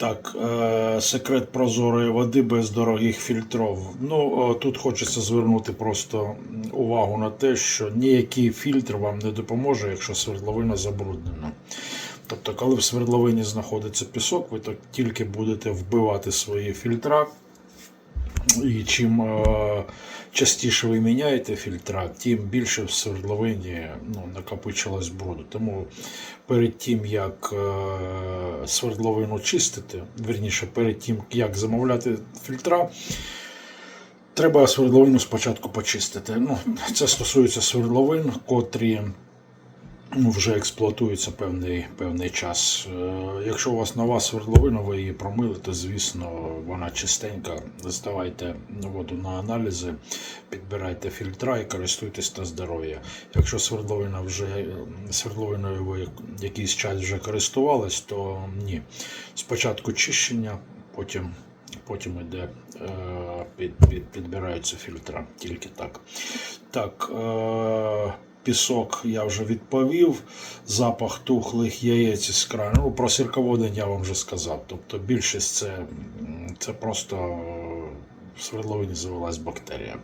Так, е, секрет прозорої води без дорогих фільтрів. Ну, е, тут хочеться звернути просто увагу на те, що ніякий фільтр вам не допоможе, якщо свердловина забруднена. Тобто, коли в свердловині знаходиться пісок, ви так тільки будете вбивати свої фільтра. І чим е, частіше ви міняєте фільтра, тим більше в свердловині ну, накопичилось бруду. Тому перед тим, як е, свердловину чистити, верніше, перед тим, як замовляти фільтра, треба свердловину спочатку почистити. Ну, це стосується свердловин, котрі вже експлуатуються певний, певний час. Е, Якщо у вас нова свердловина, ви її промили, то звісно вона чистенька. Здавайте воду на аналізи, підбирайте фільтра і користуйтесь на здоров'я. Якщо свердловина вже свердловиною ви якийсь час вже користувались, то ні. Спочатку чищення, потім. Потім йде, е, під, під, підбираються фільтра, тільки так. Так, е, пісок я вже відповів. Запах тухлих яєць із крану. Ну, про сірководень я вам вже сказав. Тобто більшість це, це просто е, в свердловині завелась бактерія.